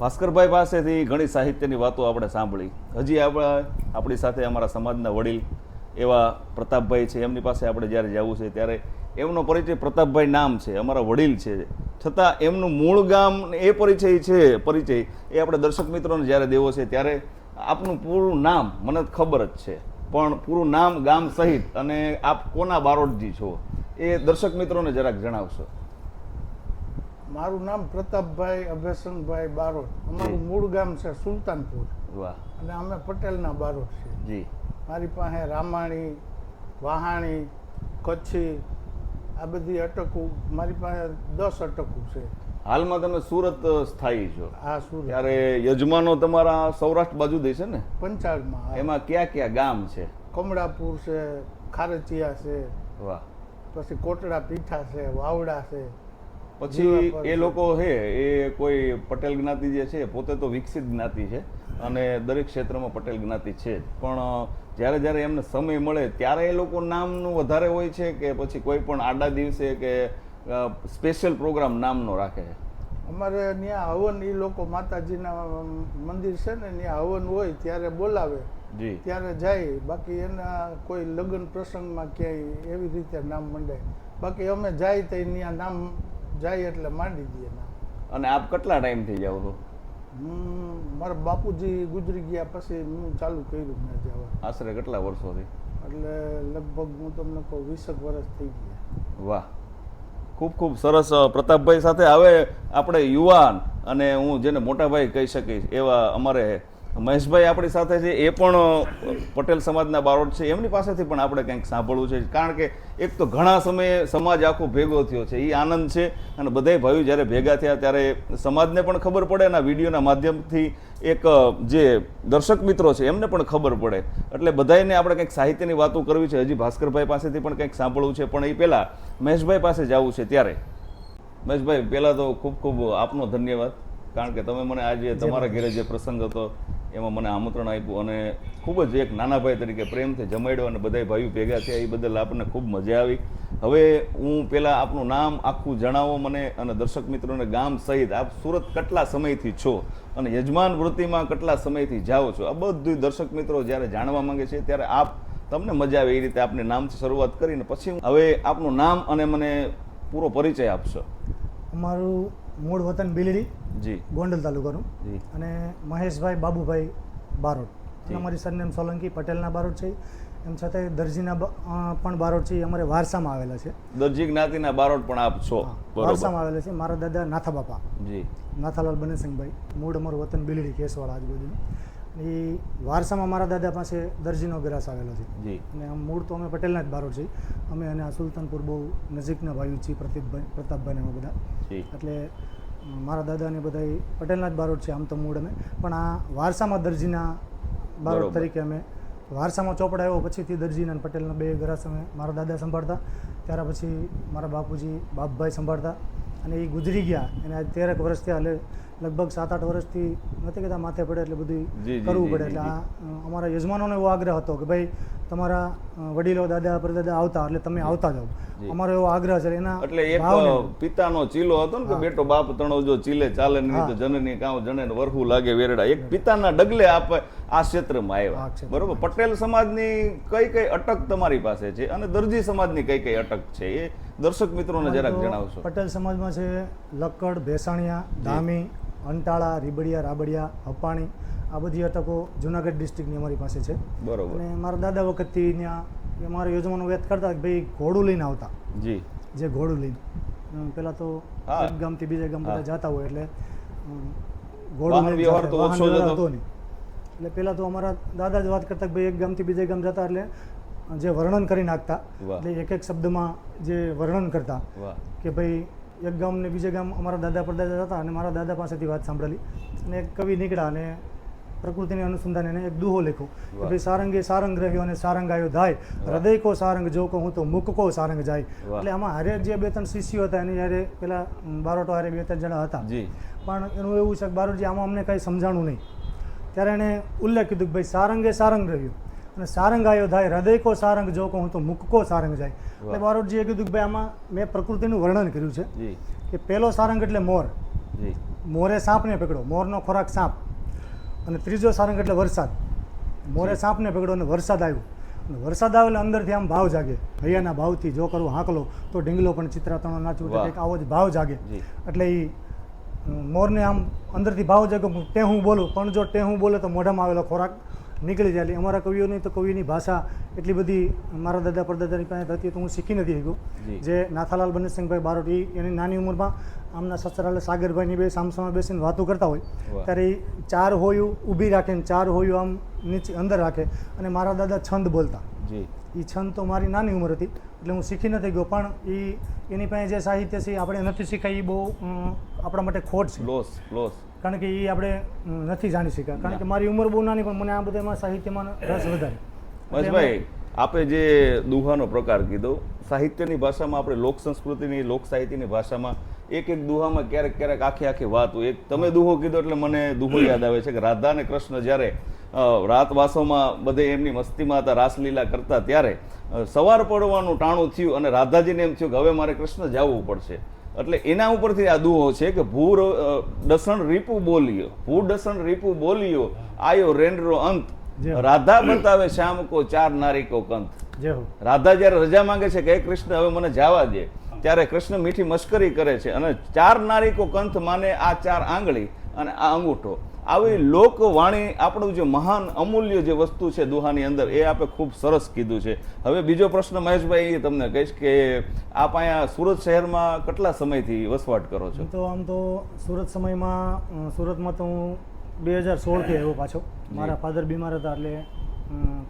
ભાસ્કરભાઈ પાસેથી ઘણી સાહિત્યની વાતો આપણે સાંભળી. હજી આપણે, આપણી સાથે અમારા સમાજના વડીલ એવા પ્રતાપભાઈ છે. એમની પાસે આપણે જ્યારે જવું છે ત્યારે એમનો પરિચય પ્રતાપભાઈ નામ છે, અમારા વડીલ છે. છતાં એમનું મૂળ ગામ એ પરિચય છે, પરિચય એ આપણે દર્શક મિત્રોને જ્યારે દેવો છે ત્યારે આપનું પૂરું નામ મને ખબર જ છે. પણ પૂરું નામ ગામ સહિત અને આપ કોના બારોટજી છો એ દર્શક મિત્રોને જરાક જણાવશો. મારું નામ પ્રતાપભાઈ અભયસંગભાઈ બારોટ. અમારું મૂળ ગામ છે સુલતાનપુર. વાહ. અને અમે પટેલના બારોટ છીએ. જી. મારી પાસે રામાણી વહાણી કચ્છી આ બધી અટકું મારી પાસે દસ અટકું છે. હાલમાં તમે સુરત સ્થાયી છો. આ સુરત. ત્યારે યજમાનો તમારા સૌરાષ્ટ્ર બાજુ દે છે ને? પંચાળમાં એમાં કયા કયા ગામ છે? કમળાપુર છે ખારચિયા છે વાહ. પછી કોટડા પીઠા છે વાવડા છે પછી એ લોકો છે એ કોઈ પટેલ જ્ઞાતિ જે છે પોતે તો વિકસિત જ્ઞાતિ છે અને દરેક ક્ષેત્રમાં પટેલ જ્ઞાતિ છે પણ જ્યારે જ્યારે એમને સમય મળે ત્યારે એ લોકો નામનું વધારે હોય છે કે પછી કોઈ પણ આડા દિવસે કે સ્પેશિયલ પ્રોગ્રામ નામનો રાખે છે? અમારે ત્યાં હવન એ લોકો માતાજીના મંદિર છે ને ત્યાં હવન હોય ત્યારે બોલાવે. જી. ત્યારે જાય. બાકી એના કોઈ લગ્ન પ્રસંગમાં ક્યાંય એવી રીતે નામ મંડાય. બાકી અમે જાય તો ત્યાં નામ જાય એટલે માંડી દઈએ અને આપ કેટલા ટાઈમથી જાઓ છો? હું મારા બાપુજી ગુજરી ગયા પછી હું ચાલુ કર્યું મેં જવા. આશરે કેટલા વર્ષોથી? એટલે લગભગ હું તમને કહું વીસેક વર્ષ થઈ ગયા. વાહ. ખૂબ ખૂબ સરસ પ્રતાપભાઈ સાથે હવે આપણે યુવાન અને હું જેને મોટાભાઈ કહી શકીશ એવા અમારે મહેશભાઈ આપણી સાથે છે. એ પણ પટેલ સમાજના બારોટ છે. એમની પાસેથી પણ આપણે કંઈક સાંભળવું છે. કારણ કે એક તો ઘણા સમયે સમાજ આખો ભેગો થયો છે. એ આનંદ છે અને બધાય ભાઈઓ જ્યારે ભેગા થયા ત્યારે સમાજને પણ ખબર પડે અને વિડીયોના માધ્યમથી એક જે દર્શક મિત્રો છે એમને પણ ખબર પડે. એટલે બધાયને આપણે કંઈક સાહિત્યની વાતો કરવી છે. હજી ભાસ્કરભાઈ પાસેથી પણ કંઈક સાંભળવું છે. પણ એ પહેલાં મહેશભાઈ પાસે જવું છે ત્યારે. મહેશભાઈ, પહેલાં તો ખૂબ ખૂબ આપનો ધન્યવાદ. કારણ કે તમે મને આજે તમારા ઘરે જે પ્રસંગ હતો એમાં મને આમંત્રણ આપ્યું અને ખૂબ જ એક નાના ભાઈ તરીકે પ્રેમથી જમાડ્યો અને બધાય ભાઈઓ ભેગા થયા. એ બદલ આપણને ખૂબ મજા આવી. હવે હું પહેલાં આપનું નામ આખું જણાવો મને અને દર્શક મિત્રોને ગામ સહિત આપ સુરત કેટલા સમયથી છો અને યજમાન વૃત્તિમાં કેટલા સમયથી જાઓ છો? આ બધું દર્શક મિત્રો જ્યારે જાણવા માંગે છે ત્યારે આપ તમને મજા આવે એ રીતે આપને નામથી શરૂઆત કરીને પછી હવે આપનું નામ અને મને પૂરો પરિચય આપશો. અમારું મૂળ વતન બિલડી જી. ગોંડલ તાલુકાનું. અને મહેશભાઈ બાબુભાઈ બારોટ. અમારી સરનેમ સોલંકી પટેલના બારોટ છે. એમ છતાં દરજીના પણ બારોટ છે એ અમારે વારસામાં આવેલા છે. દરજી જ્ઞાતિના બારોટ પણ આપ છો. વારસામાં આવેલા છે. મારા દાદા નાથા બાપા જી. નાથાલાલ બનેસિંહભાઈ મૂળ અમારું વતન બિલડી કેસવાળા આજુબાજુનું. એ વારસામાં મારા દાદા પાસે દરજીનો ગ્રાસ આવેલો છે. અને આમ મૂળ તો અમે પટેલના જ બારોડ છીએ. અમે અને આ સુલતાનપુર બહુ નજીકના ભાઈઓ છીએ પ્રતિકભાઈ પ્રતાપભાઈ અમે બધા. એટલે મારા મારા દાદાને બધા પટેલના જ બારોડ છે આમ તો મૂળ અમે. પણ આ વારસામાં દરજીના બારોડ તરીકે અમે વારસામાં ચોપડા આવ્યો પછીથી દરજીના અને પટેલના બે ગ્રાસ અમે મારા દાદા સંભાળતા. ત્યાર પછી મારા બાપુજી બાપભાઈ સંભાળતા. અને એ ગુજરી ગયા. એને આજ તેરેક વર્ષ થયા એટલે લગભગ સાત આઠ વર્ષથી નથી કહેતા માથે પડે એટલે બધું કરવું પડે. એટલે આ અમારા યજમાનોનો એવો આગ્રહ હતો કે ભાઈ તમારા વડીલો દાદા પરદાદા આવતા એટલે તમે આવતા જાઓ. અમારો એવો આગ્રહ છે. એના એટલે એક પિતાનો ચીલો હતો ને કે બેટો બાપ તણો જો ચીલે ચાલે નહીં તો જનની કામ જણે ને વરહું લાગે વેરડા. એક પિતાના ડગલે આપ આ ક્ષેત્રમાં આવ્યા. બરોબર? પટેલ સમાજની કઈ કઈ અટક તમારી પાસે છે? અને દરજી સમાજની કઈ કઈ અટક છે? એ દર્શક મિત્રોને જરાક જણાવશો. પટેલ સમાજમાં છે લક્કડ ભેસાણિયા ધામી અંટાળા રીબડિયા રાબડિયા હપાણી આ બધી અટકો જુનાગઢ ડિસ્ટ્રિક્ટની અમારી પાસે છે. બરોબર. અને મારા દાદા વખતથી ત્યાં એ મારા યજમાનો વ્યક્ત કરતા કે ભાઈ ઘોડું લઈને આવતા. જી. જે ઘોડું લઈને. પહેલાં પેલા તો એક ગામથી બીજા ગામ બધા જતા હોય એટલે ઘોડું લઈને વાહન વ્યવહાર હતો. નહીં. એટલે પેલા તો અમારા દાદા જ વાત કરતા કે ભાઈ એક ગામથી બીજા ગામ જતા એટલે જે વર્ણન કરી નાખતા એટલે એક એક શબ્દમાં જે વર્ણન કરતા કે ભાઈ એક ગામ ને બીજે ગામ અમારા દાદા પરદાદા હતા અને મારા દાદા પાસેથી વાત સાંભળેલી. અને એક કવિ નીકળ્યા અને પ્રકૃતિને અનુસંધાને એને એક દુહો લખ્યો કે ભાઈ સારંગે સારંગ રહ્યો અને સારંગ આવ્યો ધાય. હૃદય કો સારંગ જો કહું તો મુખ કો સારંગ જાય. એટલે આમાં હારે જે બે ત્રણ શિષ્યો હતા એની હારે પેલા બારોટો હારે બે ત્રણ જણા હતા. પણ એનું એવું છે કે બારોટજી આમાં અમને કંઈ સમજાણું નહીં. ત્યારે એણે ઉલ્લેખ કીધું કે ભાઈ સારંગે સારંગ રહ્યું. અને સારંગ આવ્યો થાય હૃદય કો સારંગ જો કહું તો મુખ કો સારંગ જાય. એટલે. બારોટજીએ કીધું કે ભાઈ આમાં મેં પ્રકૃતિનું વર્ણન કર્યું છે કે પહેલો સારંગ એટલે મોર. મોરે સાપને પકડો મોરનો ખોરાક સાપ. અને ત્રીજો સારંગ એટલે વરસાદ. મોરે સાપને પકડો અને વરસાદ આવ્યો. અને વરસાદ આવે એટલે અંદરથી આમ ભાવ જાગે. હૈયાના ભાવથી જો કરવું હાંકલો તો ઢીંગલો પણ ચિત્રાતણો નાચવું કંઈક આવો જ ભાવ જાગે. એટલે એ મોરને આમ અંદરથી ભાવ જાગે તે હું બોલું. પણ જો તે હું બોલે તો મોઢામાં આવેલો ખોરાક નીકળી જાય. એટલે અમારા કવિઓની તો કવિની ભાષા એટલી બધી મારા દાદા પરદાદાની પાસે હતી તો હું શીખી નથી જી. જે નાથાલાલ બનેસિંહભાઈ બારોટ એની નાની ઉંમરમાં આમના સસરાલે સાગરભાઈની બે સામસામે બેસીને વાતો કરતા હોય. ત્યારે એ ચાર હોયું ઊભી રાખે ને ચાર હોયું આમ નીચે અંદર રાખે. અને મારા દાદા છંદ બોલતા. એ છંદ તો મારી નાની ઉંમર હતી એટલે હું શીખી નથી ગયો. પણ એ એની પાસે જે સાહિત્ય છે એ આપણે નથી શીખાય એ બહુ આપણા માટે ખોટ છે. લોસ લોસ કારણ કે એ આપણે નથી જાણી શક્યા. કારણ કે મારી ઉંમર બહુ નાની, પણ મને આ બધામાં સાહિત્યમાં રસ વધારે. મહેશભાઈ, આપે જે દુહાનો પ્રકાર કીધો, સાહિત્યની ભાષામાં આપણે લોક સંસ્કૃતિની, લોક સાહિત્યની ભાષામાં એક એક દુહામાં ક્યારેક ક્યારેક આખી આખી વાત હોય. એક તમે દુહો કીધો એટલે મને દુહો યાદ આવે છે કે રાધા અને કૃષ્ણ જ્યારે રાતવાસોમાં બધે એમની મસ્તીમાં હતા, રાસલીલા કરતા ત્યારે સવાર પડવાનું ટાણું થયું અને રાધાજીને એમ થયું કે હવે મારે કૃષ્ણ જવું પડશે. એટલે એના ઉપરથી આ દુહો છે કે ભૂ ડસણ રીપુ બોલ્યો. ભૂ ડસણ રીપુ બોલ્યો આયો રેન્ડરો અંત. રાધા બતાવે શ્યામ કો ચાર નારી કો કંથ રાધા જ્યારે રજા માંગે છે કે કૃષ્ણ હવે મને જવા દે. ત્યારે કૃષ્ણ મીઠી મશ્કરી કરે છે અને ચાર નારી કો કંથ માને આ ચાર આંગળી અને આ અંગૂઠો. આવી લોકવાણી આપણું જે મહાન અમૂલ્ય જે વસ્તુ છે દુહાની અંદર એ આપે ખૂબ સરસ કીધું છે. હવે બીજો પ્રશ્ન મહેશભાઈ એ તમને કહીશ કે આપ અહીંયા સુરત શહેરમાં કેટલા સમયથી વસવાટ કરો છો? તો આમ તો સુરત સમયમાં સુરતમાં તો હું બે હજાર સોળથી આવ્યો પાછો. મારા ફાધર બીમાર હતા એટલે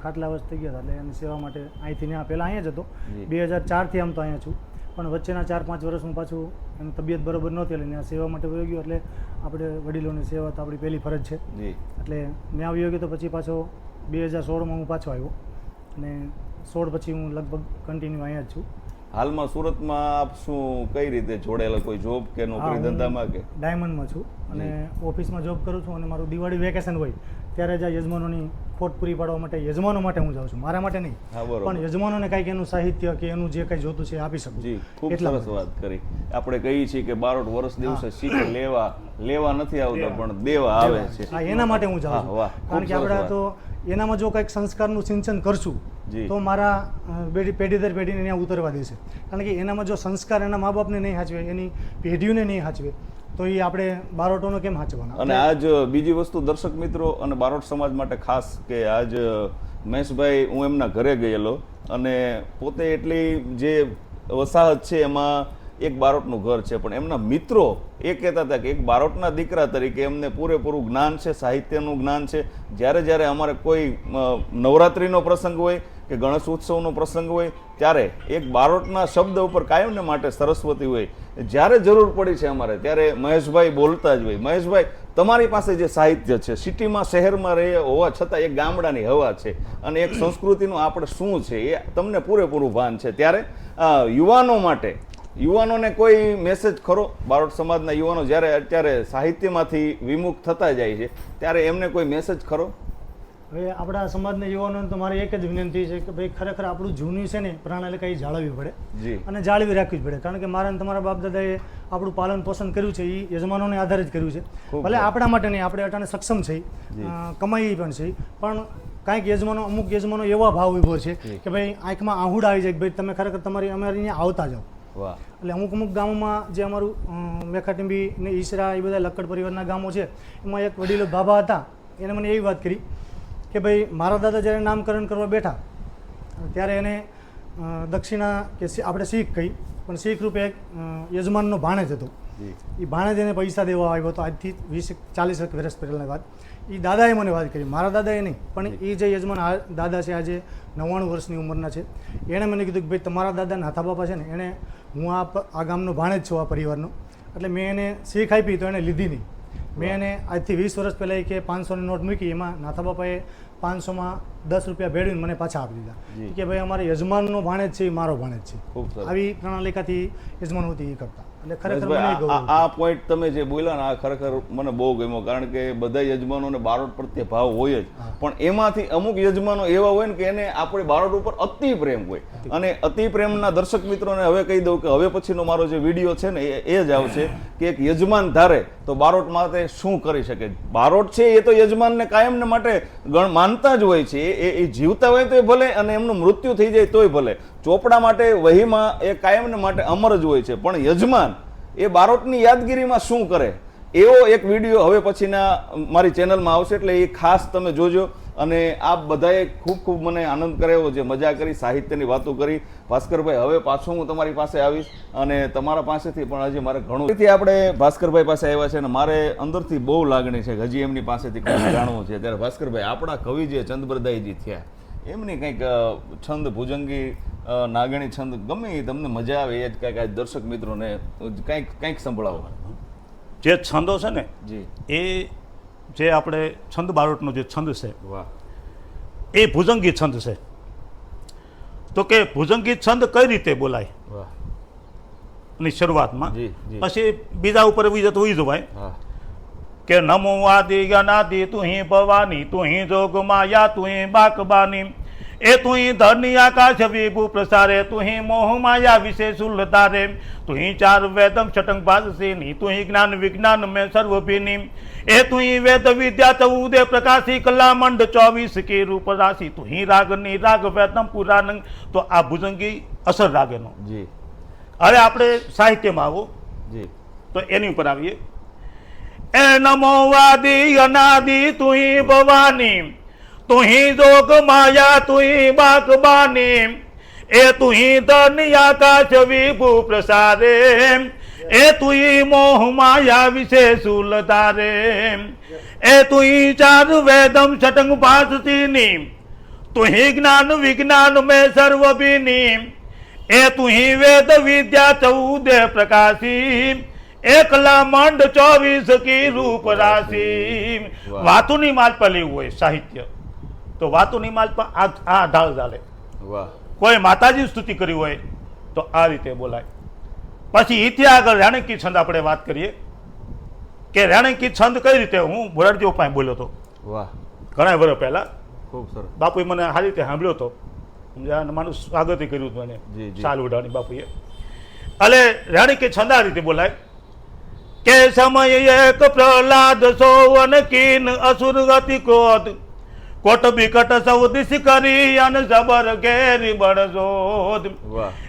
ખાટલા વર્ષ થઈ ગયા હતા એટલે એની સેવા માટે અહીંથી ત્યાં પહેલાં અહીંયા જ હતો. બે હજાર ચારથી આમ તો અહીંયા છું. પણ વચ્ચેના ચાર પાંચ વર્ષ હું પાછું એની તબિયત બરોબર નહોતી એટલે સેવા માટે વયો ગયો એટલે આપણે વડીલોની સેવા તો આપણી પહેલી ફરજ છે. જી. એટલે મેં આવ્યો ગયો તો પછી પાછો બે હજાર સોળમાં હું પાછો આવ્યો અને સોળ પછી હું લગભગ કન્ટિન્યુ અહીંયા જ છું. હાલમાં સુરતમાં આપ શું કઈ રીતે જોડેલા કોઈ જોબ કે નોકરી ધંધામાં કે? ડાયમંડમાં છું અને ઓફિસમાં જોબ કરું છું અને મારું દિવાળી વેકેશન હોય ત્યારે જ આ યજમાનોની ખોટ પૂરી પાડવા માટે યજમાનો માટે હું જાઉં છું. મારા માટે નહીં. પણ યજમાનોને કાંઈક એનું સાહિત્ય કે એનું જે કંઈ જોતું છે આપી શકું. જી ખૂબ સરસ વાત કરી. આપણે કહીએ છીએ કે બારોટ વર્ષ દિવસે શીખ લેવા લેવા નથી આવતા પણ દેવા આવે છે. હા એના માટે હું જાઉં છું. કારણ કે આપણે તો એનામાં જો કંઈક સંસ્કારનું સિંચન કરશું તો મારા પેઢી પેઢી દર પેઢીને ત્યાં ઉતરવા દેશે. કારણ કે એનામાં જો સંસ્કાર એના મા બાપને નહીં હાચવે એની પેઢીઓને નહીં સાચવે તો એ આપણે બારોટોનો કેમ હાચવાનો? અને આજ બીજી વસ્તુ દર્શક મિત્રો અને બારોટ સમાજ માટે ખાસ કે આજ મહેશભાઈ હું એમના ઘરે ગયેલો અને પોતે એટલી જે વસાહત છે એમાં એક બારોટનું ઘર છે. પણ એમના મિત્રો એ કહેતા હતા કે એક બારોટના દીકરા તરીકે એમને પૂરેપૂરું જ્ઞાન છે સાહિત્યનું જ્ઞાન છે. જ્યારે જ્યારે અમારે કોઈ નવરાત્રિનો પ્રસંગ હોય કે ગણેશ ઉત્સવનો પ્રસંગ હોય, ત્યારે એક બારોટના શબ્દ ઉપર કાયમને માટે સરસ્વતી હોય, જ્યારે જરૂર પડી છે અમારે, ત્યારે મહેશભાઈ બોલતા જ હોય. મહેશભાઈ, તમારી પાસે જે સાહિત્ય છે, સિટીમાં, શહેરમાં રહે હોવા છતાં એક ગામડાની હવા છે અને એક સંસ્કૃતિનું આપણે શું છે, એ તમને પૂરેપૂરું ભાન છે. ત્યારે યુવાનો માટે, યુવાનોને કોઈ મેસેજ ખરો? બારોટ સમાજના યુવાનો જ્યારે અત્યારે સાહિત્યમાંથી વિમુખ થતા જાય છે, ત્યારે એમને કોઈ મેસેજ ખરો? હવે આપણા સમાજના યુવાનોને તો મારી એક જ વિનંતી છે કે ભાઈ ખરેખર આપણું જૂનું છે ને પ્રાણાલિકા એ જાળવવી પડે. અને જાળવી રાખવી જ પડે. કારણ કે મારા અને તમારા બાપ દાદાએ આપણું પાલન પોષણ કર્યું છે એ યજમાનોને આધારે જ કર્યું છે. ભલે આપણા માટે નહીં આપણે અટાણે સક્ષમ છે. કમાઈ પણ છે. પણ કાંઈક યજમાનો અમુક યજમાનો એવા ભાવ ઊભો છે કે ભાઈ આંખમાં આહુડ આવી જાય કે ભાઈ તમે ખરેખર તમારી અમારી અહીંયા આવતા જાઓ. એટલે અમુક અમુક ગામોમાં જે અમારું મેખાટીંબી ને ઈસરા એ બધા લક્કડ પરિવારના ગામો છે એમાં એક વડીલો બાબા હતા. એને મને એવી વાત કરી કે ભાઈ મારા દાદા જ્યારે નામકરણ કરવા બેઠા ત્યારે એને દક્ષિણા કે આપણે શીખ કહી પણ શીખ રૂપે એક યજમાનનો ભાણેજ હતો. એ ભાણેજ એને પૈસા દેવા આવ્યો હતો. આજથી વીસ ચાલીસ વર્ષ પહેલાંની વાત. એ દાદાએ મને વાત કરી. મારા દાદાએ નહીં પણ એ જે યજમાન આ દાદા છે આજે નવ્વાણું વર્ષની ઉંમરના છે એણે મને કીધું કે ભાઈ તમારા દાદા નાથા બાપા છે ને એણે હું આ આ ગામનો ભાણેજ છું આ પરિવારનો. એટલે મેં એને શીખ આપી તો એણે લીધી નહીં. મેં એને આજથી વીસ વર્ષ પહેલાં કે પાંચસોની નોટ મૂકી એમાં નાથા બાપાએ પાંચસોમાં દસ રૂપિયા ભેળવીને મને પાછા આપી દીધા. કે ભાઈ અમારે યજમાનનો ભાણેજ છે એ મારો ભાણેજ છે. આવી પ્રણાલિકાથી યજમાન હતી એ કરતા. એટલે ખરેખર આ- પોઈન્ટ તમે જે બોલ્યા ને આ ખરેખર મને બહુ ગમ્યો કારણ કે બધા યજમાનોને બારોટ પ્રત્યે ભાવ હોય જ. પણ એમાંથી અમુક યજમાનો એવા હોય ને કે એને આપણે બારોટ ઉપર અતિ પ્રેમ હોય. અને અતિ પ્રેમના દર્શક મિત્રોને હવે કહી દઉં કે હવે પછીનો મારો જે વીડિયો છે ને એ જ આવશે કે એક યજમાન ધારે તો બારોટ માટે શું કરી શકે? બારોટ છે એ તો યજમાનને કાયમને માટે ગણ માનતા જ હોય છે. એ જીવતા હોય તો ભલે અને એમનું મૃત્યુ થઈ જાય તોય ભલે. ચોપડા માટે વહીમાં એ કાયમને માટે અમર જ હોય છે. પણ યજમાન એ બારોટની યાદગીરીમાં શું કરે? એવો એક વીડિયો હવે પછીના મારી ચેનલમાં આવશે એટલે એ ખાસ તમે જોજો અને આ બધાએ ખૂબ ખૂબ મને આનંદ કરાવ્યો, જે મજા કરી, સાહિત્યની વાતો કરી. ભાસ્કરભાઈ, હવે પાછું હું તમારી પાસે આવીશ અને તમારા પાસેથી પણ હજી મારે ઘણું તેથી આપણે ભાસ્કરભાઈ પાસે આવ્યા છે અને મારે અંદરથી બહુ લાગણી છે હજી એમની પાસેથી કંઈક જાણવું છે. ત્યારે ભાસ્કરભાઈ, આપણા કવિ જે ચંદબરદાઈજી થયા એમની કંઈક છંદ ભુજંગી નાગણી છંદ ગમે એ તમને મજા આવે એ જ કંઈક આ દર્શક મિત્રોને કંઈક કંઈક સંભળાવો. જે છંદો છે ને જી. એ જે આપણે છંદ બારોટનો જે છંદ છે વાહ. એ ભુજંગી છંદ છે. તો કે ભુજંગી છંદ કઈ રીતે બોલાય? વાહ. ની શરૂઆતમાં. પછી બીજા ઉપર વિજત હોય જવાય. હા. કે નમો આદિ ગણાદિ તુહી ભવાની તુહી જોગ માયા તુહી બાકબાની એ તુહી ધરની આકાશ વિભુ પ્રસારે તુહી મોહ માયા વિશે સુલતારે તુહી ચાર વેદમ છટંગ ભાષસીની તુહી જ્ઞાન વિજ્ઞાન મેં સર્વભીની એ તુહી વેદ વિદ્યા ચૌદે પ્રકાશી કલા મંડ ચોવીસ કે રૂપ રાશિ. તુહી રાગની રાગ વેદમ પુરાણ તો આ ભુજંગી અસર રાગેનો. જી. હવે આપણે સાહિત્યમાં આવો. જી. તો એની ઉપર આવીએ. એ નમો વાદી અનાદિ તુહી ભવાની તુહી જોગ માયા તુહી બાકબાની એ તુહી ધન આકાશ વિભુ પ્રસારે એ તુહી મોહ માયા વિશે સુલતારે એ તુહી ચાર વેદમ છટંગ ભાષતીની તુહી જ્ઞાન વિજ્ઞાન મે સર્વભીની એ તુહી વેદ વિદ્યા ચૌદે પ્રકાશી એકલા મંડ ચોવીસ કી રૂપ રાશિ. વાતુની માલ પર લેવું હોય સાહિત્ય. તો વાતુની માલ પર આ આ ઢાળ ચાલે. વાહ. કોઈ માતાજી સ્તુતિ કરી હોય તો આ રીતે બોલાય. પછી ઈથી આગળ રાણકી છંદ આપણે વાત કરીએ. કે રાણકી છંદ કઈ રીતે? હું મોરારજી પાસે બોલ્યો હતો વાહ. ઘણા વર્ષ પહેલા. ખૂબ સરસ. બાપુએ મને આ રીતે સાંભળ્યો હતો મારું સ્વાગત કર્યું હતું મને. સાલ ઉડાણી બાપુએ. એટલે રાણી છંદ આ રીતે બોલાય. કે સમય એક પ્રહલાદ સોવન કીન અસુર ગતિ ક્રોધ. કોટ બિકટ સૌ દિશ કરી અન જબર ઘેરી બળજોદ.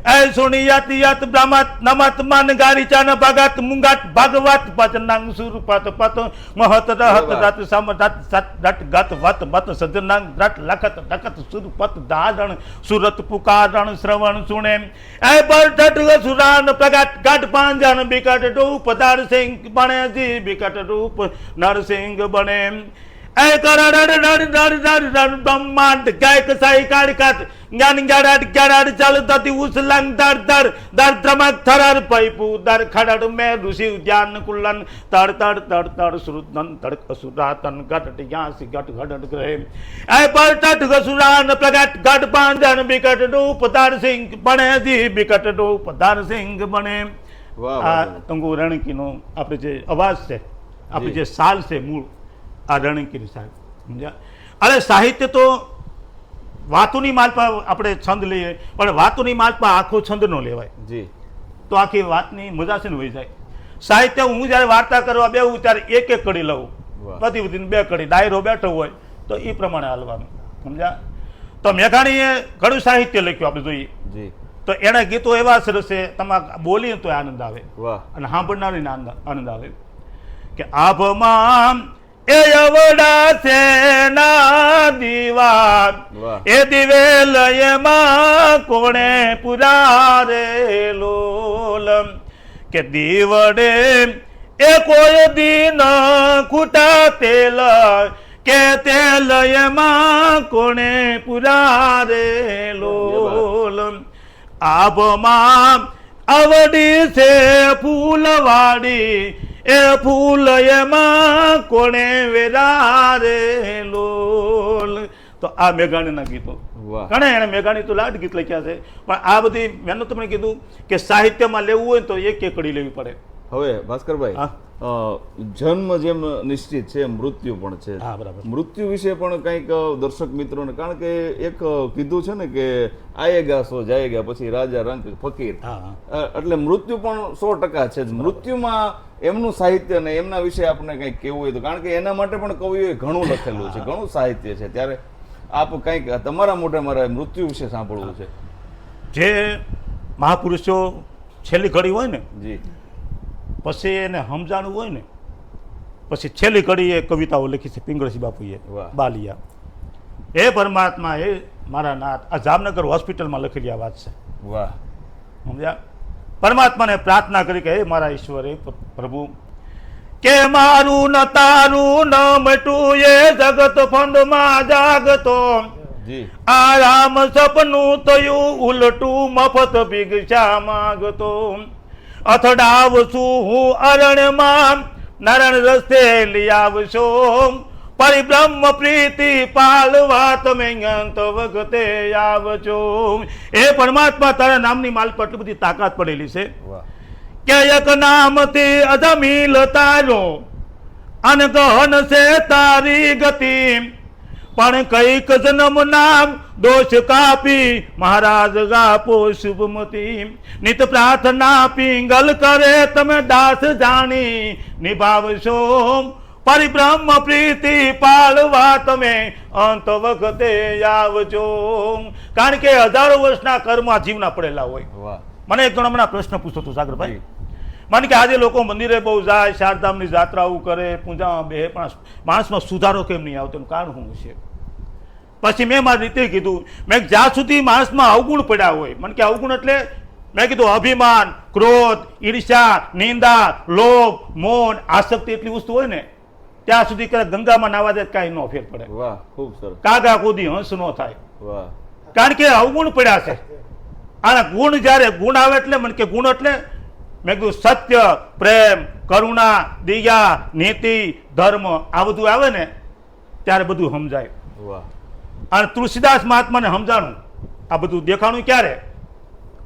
એ સુણી યાત બ્રહ્મત નમત મન ગારી ચાન ભગત મુંગટ ભગવત પચનંગ સુર પત મહત રહત. રત સમ રત સત રટ ગત વત મત સજનંગ રટ લખત ડકત સુરપત દાદણ સુરત પુકારણ શ્રવણ સુણે. એ પર ટટ સુરાન પ્રગટ ગટ પાંજન બિકટ રૂપ નરસિંહ બણે જી બિકટ રૂપ નરસિંહ બને બિકટ રૂપ સિંહ બણે જી બને આપણે અવાજ છે આપણે જી. જે સાલ છે મૂળ આ રણકીની સાહેબ સમજ્યા? અરે સાહિત્ય તો વાતુની માલપા આપણે છંદ લઈએ પણ વાતુની માલપા આખો છંદ નો લેવાય. જી. તો આખી વાતની મજા છે ને વહી જાય. સાહિત્ય હું જ્યારે વાર્તા કરવા બેહું ત્યારે એક એક કડી લઉં. બધી બે કડી. ડાયરો બેઠો હોય તો એ પ્રમાણે હાલવાનું. સમજ્યા? તો મેઘાણીએ ઘણું સાહિત્ય લખ્યું આપણે જોઈએ. જી. તો એના ગીતો એવા સરસ છે તમા બોલીએ તો આનંદ આવે. વાહ. અને સાંભળનારીને આનંદ આવે. કે આભમાં એ અવડા છે ના દીવા એ દિવે લયમાં કોણે પુરારે લોલમ કે દીવડે એ કોઈ દિન ખૂટા તેલ કે તે લયમાં કોણે પુરારે લોલમ આભમાં આવડી છે ફૂલવાડી. એ ફૂલ એમાં કોણે વેરારે લોલ તો આ મેઘાણીના ગીતો. વાહ. ઘણા એણે મેઘાણી તો લાડ ગીત લખ્યા છે. પણ આ બધી મેં તમને કીધું કે સાહિત્યમાં લેવું હોય તો એક એક કડી લેવી પડે. હવે ભાસ્કરભાઈ જન્મ જેમ નિશ્ચિત છે મૃત્યુ પણ છે. હા બરાબર. મૃત્યુ વિશે પણ કંઈક દર્શક મિત્રોને કારણ કે એક કીધું છે ને કે આયેગા સો જાયેગા પછી રાજા રંક ફકીર. એટલે મૃત્યુ પણ સો ટકા છે જ. મૃત્યુમાં એમનું સાહિત્ય ને એમના વિશે આપણે કંઈક કેવું હોય તો કારણ કે એના માટે પણ કવિઓએ ઘણું લખેલું છે ઘણું સાહિત્ય છે. ત્યારે આપ કંઈક તમારા મોઢે મારે મૃત્યુ વિશે સાંભળવું છે. જે મહાપુરુષો છેલ્લી ઘડી હોય ને જી. પછી એને સમજાણું હોય ને પછી છેલ્લી ઘડી એ કવિતાઓ લખી છે પિંગળસી બાપુએ વાહ. બાલિયા. હે પરમાત્મા હે મારા નાથ આ જામનગર હોસ્પિટલમાં લખેલી આ વાત છે. વાહ. સમજ્યા? પરમાત્માને પ્રાર્થના કરી કે હે મારા ઈશ્વર હે પ્રભુ કે મારું ન તારું ન મટું એ જગત ફંડમાં જાગતો. આ રામ સપનું થયું ઉલટું મફત ભિક્ષા માગતો. અથડાવશું હું અરણમાં. નારાયણ રસ્તે લઈ આવશો પરિબ્રહ્મ પ્રીતિ પાલવા તમે અંત વખતે આવજો એ પરમાત્મા તારા નામની માલ પર એટલી બધી તાકાત પડેલી છે. કે એક નામથી અધમી લતારો અન ગહન છે તારી ગતિ. પણ કંઈક જન્મ નામ દોષ કાપી મહારાજ ગાપો શુભમતી. નિત પ્રાર્થના પિંગલ કરે તમે દાસ જાણી નિભાવશો. પરિબ્રહ્મ પ્રીતિ પાળવા તમે અંત વખતે આવજો. કારણ કે હજારો વર્ષના કર્મમાં જીવના પડેલા હોય. મને એક જણ હમણાં પ્રશ્ન પૂછતો હતો સાગરભાઈ. જી. કે આજે લોકો મંદિરે બહુ જાય ચારધામની જાત્રાઓ કરે પૂજામાં બે પણ માણસમાં સુધારો કેમ નહીં આવતો? એનું કારણ શું છે પછી મેં મારી રીતે કીધું મેં જ્યાં સુધી માણસમાં અવગુણ પડ્યા હોય મને કે અવગુણ એટલે મેં કીધું અભિમાન ક્રોધ ઈર્ષ્યા નિંદા લોભ મોન આસક્તિ એટલી વસ્તુ હોય ને ત્યાં સુધી કદાચ ગંગામાં નાવા દે કાંઈ ન ફેર પડે. વાહ ખૂબ સરસ. કાગા કૂદી હંસ ન થાય. વાહ. કારણ કે અવગુણ પડ્યા છે. આના ગુણ જ્યારે ગુણ આવે એટલે મને કે ગુણ એટલે મેં કીધું સત્ય પ્રેમ કરુણા દિયા નીતિ ધર્મ આ બધું આવે ને ત્યારે બધું સમજાય. વાહ. અને તુલસીદાસ મહાત્માને સમજાણું આ બધું દેખાણું ક્યારે?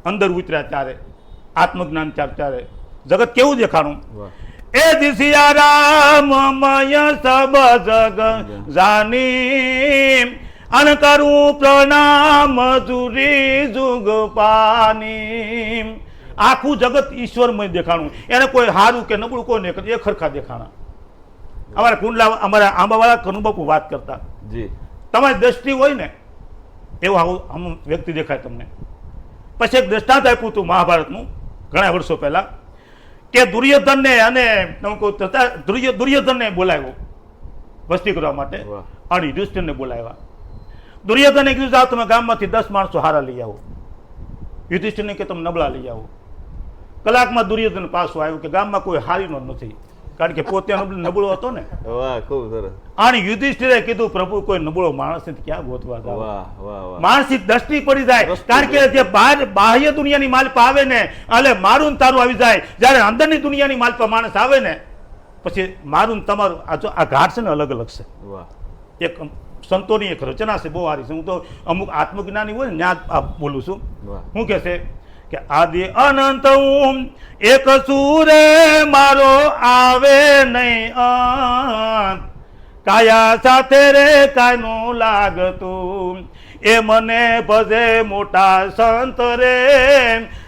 અંદર ઉતર્યા ત્યારે આત્મજ્ઞાન ત્યારે. જગત કેવું દેખાણું? એ દિશિયા રામ મય સબ જગ જાની અન કરું પ્રણામ જુરી જુગ પાની આખું જગત ઈશ્વરમય દેખાણું. એને કોઈ હારું કે નબળું કોઈ નહીં એ ખરખા દેખાણા. અમારા કુંડલા અમારા આંબાવાળા કનુબાપુ વાત કરતા. જી. તમારી દ્રષ્ટિ હોય ને એવું આવું આમ વ્યક્તિ દેખાય તમને. પછી એક દ્રષ્ટાંત આપ્યું હતું મહાભારતનું ઘણા વર્ષો પહેલાં કે દુર્યોધનને અને તમે કહો દુર્યો દુર્યોધનને બોલાવ્યો વસ્તી કરવા માટે. અને યુધિષ્ઠિરને બોલાવ્યા. દુર્યોધને કીધું જાઓ તમે ગામમાંથી દસ માણસો હારા લઈ આવો. યુધિષ્ઠિરને કે તમે નબળા લઈ આવો. કલાકમાં દુર્યોધન પાછું આવ્યું કે ગામમાં કોઈ હારીનો નથી. કારણ કે પોતે નબળો હતો ને. વાહ ખૂબ સરસ. અને યુધિષ્ઠિરે કીધું પ્રભુ કોઈ નબળો માણસ ક્યાં ગોતવા વાહ વાહ દ્રષ્ટિ પડી જાય. કારણ કે જે બહાર બાહ્ય દુનિયાની માલ આવે ને એટલે મારું તારું આવી જાય. જ્યારે અંદરની દુનિયાની માલ પર માણસ આવે ને પછી મારું તમારું આ જો આ ઘાટ છે ને અલગ અલગ છે. વાહ. એક સંતોની એક રચના છે બહુ સારી છે. હું તો અમુક આત્મજ્ઞાની હોય ને ત્યાં બોલું છું. હું કે છે કે આદિ અનંત હું એક સૂરે મારો આવે નહીં અંત કાયા સાથે રે કાયનું લાગતું એ મને ભજે મોટા સંત રે.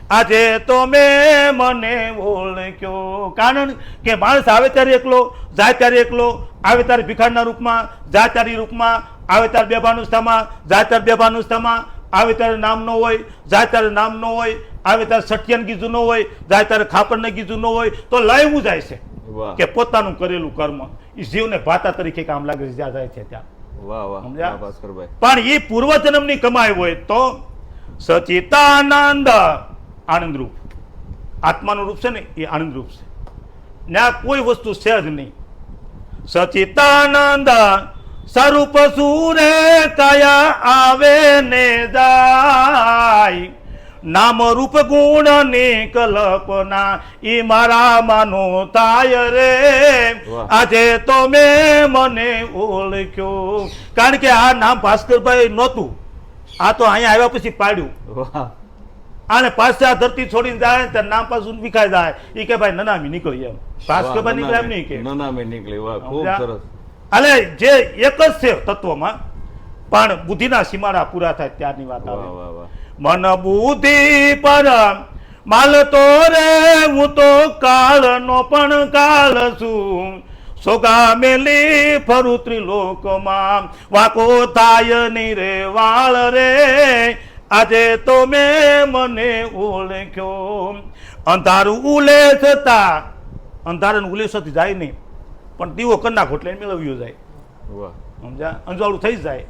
આજે તો મેં મને ઓળખ્યો. કારણ કે માણસ આવે ત્યારે એકલો, જાય ત્યારે એકલો, આવે ત્યારે ભિખારના રૂપમાં, જાય ત્યારે રૂપમાં, આવે ત્યારે બેભાનુસ્તામાં જાય ત્યારે બેભાનુસ્તામાં આવે ત્યારે નામ ન હોય જાય ત્યારે નામ ન હોય આવે ત્યારે સઠિયાન કીધું ન હોય જાય ત્યારે ખાપરને કીધું ન હોય તો લયવું જાય છે કે પોતાનું કરેલું કર્મ. એ જીવને ભાતા તરીકે કામ લાગે છે જ્યાં જાય છે ત્યાં. પણ એ પૂર્વજન્મની કમાઈ હોય તો સચિતાનંદ આનંદ રૂપ. આત્માનું રૂપ છે ને એ આનંદ રૂપ છે. ને આ કોઈ વસ્તુ છે જ નહીં. સચિતાનંદ સ્વરૂપ સુરે તયા આવે ને જાય. નામ રૂપ ગુણની કલ્પના ઈ મારા માનો તાય રે આજે તો મેં મને ઓળખ્યો. કારણ કે આ નામ ભાસ્કરભાઈ નહોતું. આ તો અહીંયા આવ્યા પછી પાડ્યું. આને પાછા ધરતી છોડીને જાય ત્યારે નામ પાછું વિખાઈ જાય. એ કે ભાઈ નનામી નીકળી એમ. ભાસ્કરભાઈ નીકળે એમ નહીં કે. નનામી નીકળી. વાહ ખૂબ સરસ. અલે જે એક જ છે તત્વમાં પણ બુદ્ધિના સીમાડા પૂરા થાય ત્યારની વાત આવે. મન બુદ્ધિ પર માલ તો રે હું તો કાળ નો પણ કાળ છું. સોગા મેલી ફરું ત્રિલોકમાં વાકો થાયની રે વાળ રે. આજે તો મેં મને ઓળખ્યો. અંધારું ઉલે છતાં અંધારાનું ઉલેસથી જાય નહીં. પણ દીવો કન્ના એટલે મેળવ્યું જાય. સમજ્યા? અંજવાળું થઈ જાય.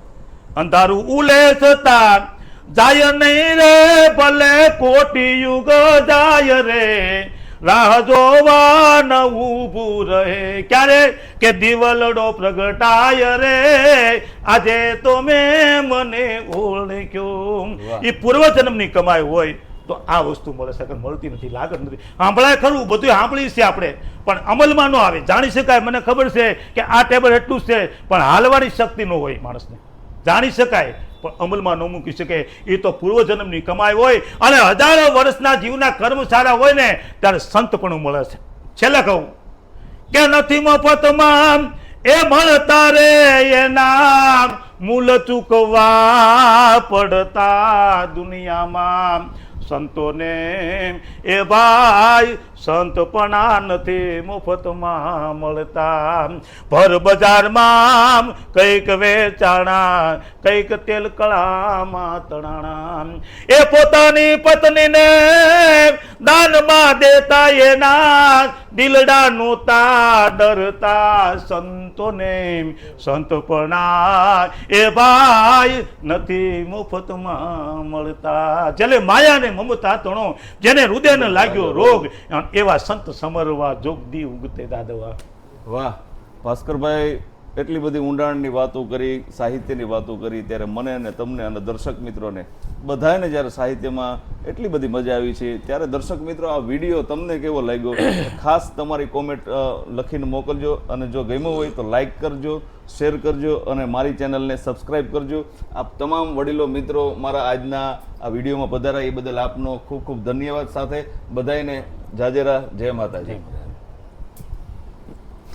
અંધારું ઉલે છતાં જાય નહીં રે ભલે કોટી યુગ જાય રે. રાહ જોવા ન ઊભું રહે. ક્યારે? કે દિવલડો પ્રગટાય રે. આજે તો મેં મને ઓળખ્યો. એ પૂર્વજન્મની કમાઈ હોય. તો આ વસ્તુ મળે છે મળતી નથી, લાગત નથી. સાંભળાય ખરું બધું સાંભળીએ છીએ આપણે. પણ અમલમાં ન આવે. જાણી શકાય, મને ખબર છે કે આ ટેબલ એટલું જ છે, પણ હાલવાની શક્તિ ન હોય માણસને. જાણી શકાય, પણ અમલમાં ન મૂકી શકે. એ તો પૂર્વજન્મની કમાઈ હોય અને હજારો વર્ષના જીવના કર્મ સારા હોય ને, ત્યારે સંત પણ મળે છે. છેલ્લે કહું, કે નથી મફતમાં એ મળતા રે એના મૂલ ચૂકવા પડતા દુનિયામાં. સંતોને એ ભાઈ સંતપણા નથી મફતમાં મળતા. ભર બજારમાં કંઈક વેચાણા, કંઈક તેલ કળામાં તણાણા. એ પોતાની પત્નીને દાનમાં દેતા એના દિલડા નોતા ડરતા સંતોને. સંતપણા એ ભાઈ નથી મફતમાં મળતા. જેને માયાને મમતા તણો, જેને હૃદયને લાગ્યો રોગ એવા સંત સમરવા જોગદી ઉગતે દાદવા. વાહ ભાસ્કરભાઈ એટલી બધી ઊંડાણની વાતો કરી, સાહિત્યની વાતો કરી, ત્યારે મને અને તમને અને દર્શક મિત્રોને બધાને જ્યારે સાહિત્યમાં એટલી બધી મજા આવી છે, ત્યારે દર્શક મિત્રો આ વીડિયો તમને કેવો લાગ્યો? ખાસ તમારી કોમેન્ટ લખીને મોકલજો અને જો ગમ્યો હોય તો લાઈક કરજો શેર કરજો અને મારી ચેનલને સબસ્ક્રાઈબ કરજો. આપ તમામ વડીલો મિત્રો મારા આજના આ વિડીયોમાં પધારા એ બદલ આપનો ખૂબ ખૂબ ધન્યવાદ સાથે. બધાને જાજેરા, જય માતાજી.